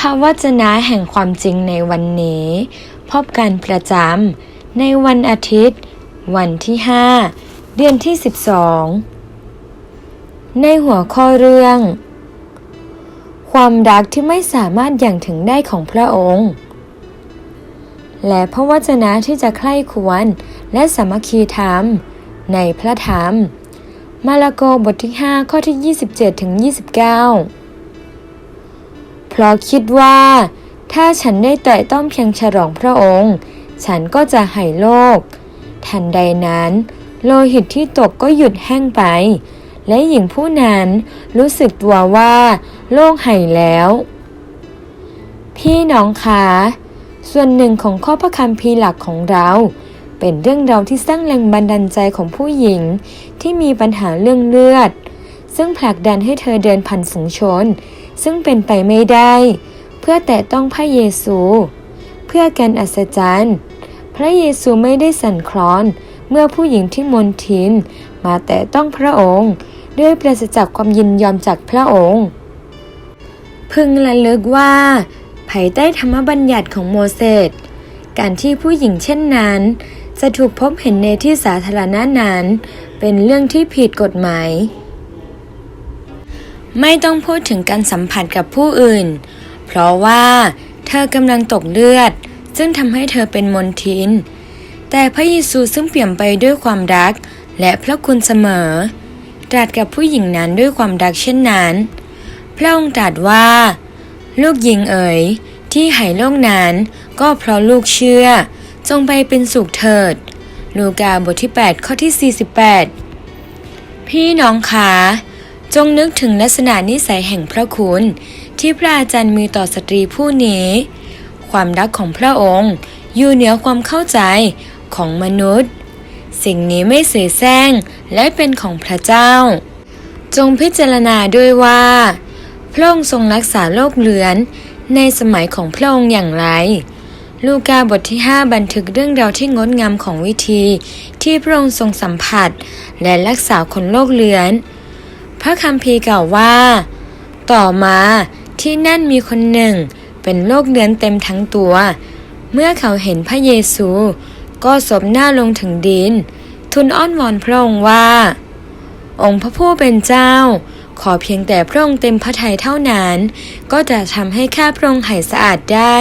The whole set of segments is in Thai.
พระวจนะแห่งความจริงในวันนี้ พบกันประจำในวันอาทิตย์ วันที่ 5 เดือนที่ 12 ในหัวข้อเรื่อง ความรักที่ไม่สามารถอย่างถึงได้ของพระองค์ และพระวจนะที่จะใคร่ควรและสามัคคีธรรม ในพระธรรม มาระโกบทที่ 5 ข้อที่ 27ถึง29 เพราะคิดว่า ถ้าฉันได้แต่ต้องเพียงฉลองพระองค์ ฉันก็จะหายโลกทันใดนั้น โลหิตที่ตกก็หยุดแห้งไป และหญิงผู้นั้นรู้สึกตัวว่าโลกหายแล้ว พี่น้องคะส่วนหนึ่งของข้อพระคัมภีร์หลักของเรา เป็นเรื่องราวที่สร้างแรงบันดาลใจของผู้หญิงที่มีปัญหาเรื่องเลือด ซึ่งผลักดันให้เธอเดินผ่านฝูงชน ซึ่งเป็นไปไม่ได้ เพื่อแตะต้องพระเยซู เพื่อการอัศจรรย์ พระเยซูไม่ได้สั่นคลอน เมื่อผู้หญิงที่มนทิน มาแตะต้องพระองค์ ด้วยปราศจากความยินยอมจากพระองค์ พึงระลึกว่าภายใต้ธรรมบัญญัติของโมเสสการที่ผู้หญิงเช่นนั้น จะถูกพบเห็นในที่สาธารณะนั้น เป็นเรื่องที่ผิดกฎหมาย ไม่ต้องพูดถึงการสัมผัสกับผู้อื่น เพราะว่าเธอกำลังตกเลือด ซึ่งทำให้เธอเป็นมนทิน แต่พระเยซูซึ่งเปี่ยมไปด้วยความรัก และพระคุณเสมอ ตรัสกับผู้หญิงนั้นด้วยความรักเช่นนั้น พระองค์ตรัสว่า ลูกหญิงเอ๋ยที่หายโรคนั้นก็เพราะลูกเชื่อ จงไปเป็นสุขเถิด ลูกาบทที่ 8 ข้อที่ 48 พี่น้องคะ จงนึกถึงลักษณะนิสัยแห่งพระคุณ ที่พระอาจารย์มีต่อสตรีผู้นี้ ความรักของพระองค์ อยู่เหนือความเข้าใจของมนุษย์ สิ่งนี้ไม่เสียแซงและเป็นของพระเจ้า จงพิจารณาด้วยว่า พระองค์ทรงรักษาโรคเลือนในสมัยของพระองค์อย่างไร ลูกาบทที่ 5 บันทึกเรื่องราวที่งดงามของวิธีที่พระองค์ทรงสัมผัส และรักษาคนโรคเลือน พระคัมภีร์กล่าวว่า ต่อมาที่นั่นมีคนหนึ่ง เป็นโรคเลือนเต็มทั้งตัว เมื่อเขาเห็นพระเยซู ก็ศบหน้าลงถึงดิน ทูลอ้อนวอนพระองค์ว่า องค์พระผู้เป็นเจ้า ขอเพียงแต่พระองค์เต็มพระทัยเท่านั้น ก็จะทำให้ข้าพระองค์หายสะอาดได้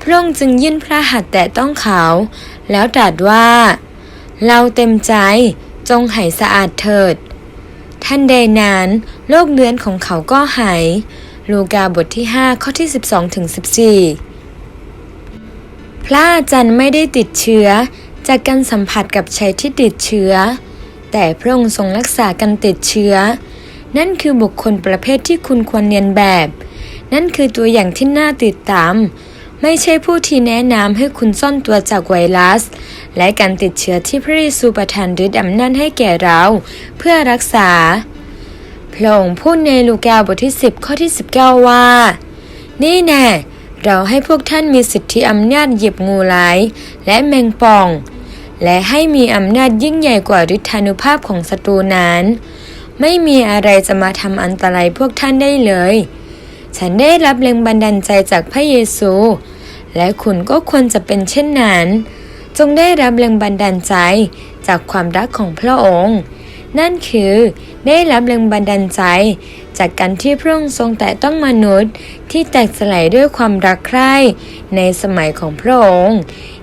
พระองค์จึงยื่นพระหัตถ์แต่ต้องเขา แล้วตรัสว่า เราเต็มใจจงหายสะอาดเถิด ท่านใดนั้นโรคเลือนของเขาก็หาย ลูกาบทที่ 5 ข้อที่ 12ถึง14 พระอาจารย์ไม่ได้ติดเชื้อ จากการสัมผัสกับชายที่ติดเชื้อ แต่พระองค์ทรงรักษาการติดเชื้อ นั่นคือบุคคลประเภทที่คุณควรเรียนแบบ นั่นคือตัวอย่างที่น่าติดตาม ไม่ใช่ผู้ที่แนะนำให้คุณซ่อนตัวจากไวรัส และการติดเชื้อที่พระเยซูประทานฤทธิ์อำนาจให้แก่เรา เพื่อรักษา พระองค์พูดในลูกาบทที่ 10 ข้อที่ 19 ว่า นี่แน่เราให้พวกท่านมีสิทธิอำนาจหยียบงูไหลายและแมงป่อง และให้มีอำนาจยิ่งใหญ่กว่าฤทธานุภาพของศัตรูนั้น ไม่มีอะไรจะมาทำอันตรายพวกท่านได้เลย ฉันได้รับแรงบันดาลใจจากพระเยซู และคุณก็ควรจะเป็นเช่นนั้น จงได้รับแรงบันดาลใจจากความรักของพระองค์ นั่นคือได้รับแรงบันดาลใจ จากการที่พระองค์ทรงแต่ต้องมนุษย์ที่แตกสลายด้วยความรักใคร่ในสมัยของพระองค์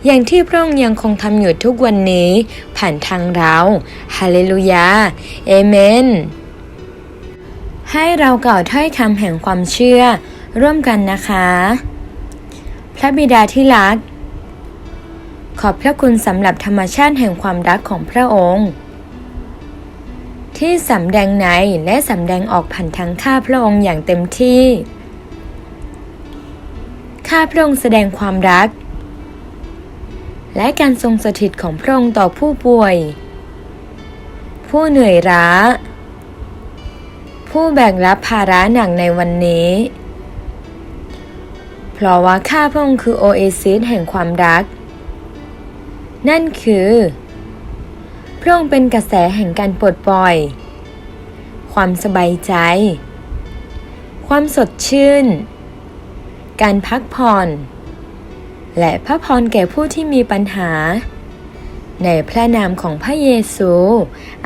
อย่างที่พระองค์ยังคงทำอยู่ทุกวันนี้ผ่านทางเราฮาเลลูยาเอเมนให้เรากล่าวถ้อยคำแห่งความเชื่อร่วมกันนะคะ พระบิดาที่รัก ขอบพระคุณสำหรับธรรมชาติแห่งความรักของพระองค์ ที่สำแดงในและสำแดงออกผ่านทางข้าพระองค์อย่างเต็มที่ข้าพระองค์แสดงความรัก และการทรงสถิตของพระองค์ต่อผู้ป่วย ผู้เหนื่อยล้าผู้แบกรับภาระหนักในวันนี้ เพราะว่าข้าพระองค์คือโอเอซิสแห่งความรัก นั่นคือ พระองค์เป็นกระแสแห่งการปลดปล่อย ความสบายใจ ความสดชื่น การพักผ่อน และพระพรแก่ผู้ที่มีปัญหา ในพระนามของพระเยซู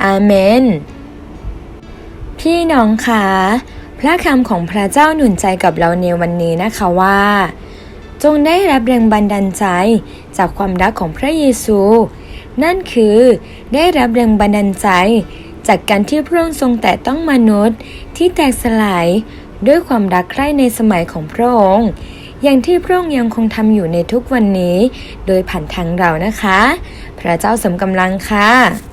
อาเมน พี่น้องคะ ระคำของพระเจ้าหนุนใจกับเราในวันนี้นะคะว่า จงได้รับแรงบันดาลใจจากความรักของพระเยซู นั่นคือได้รับแรงบันดาลใจจากการที่พระองค์ทรงแต่ต้องมนุษย์ที่แตกสลายด้วยความรักใคร่ในสมัยของพระองค์ อย่างที่พระองค์ยังคงทำอยู่ในทุกวันนี้ โดยผ่านทางเรานะคะ พระเจ้าสมกำลังค่ะ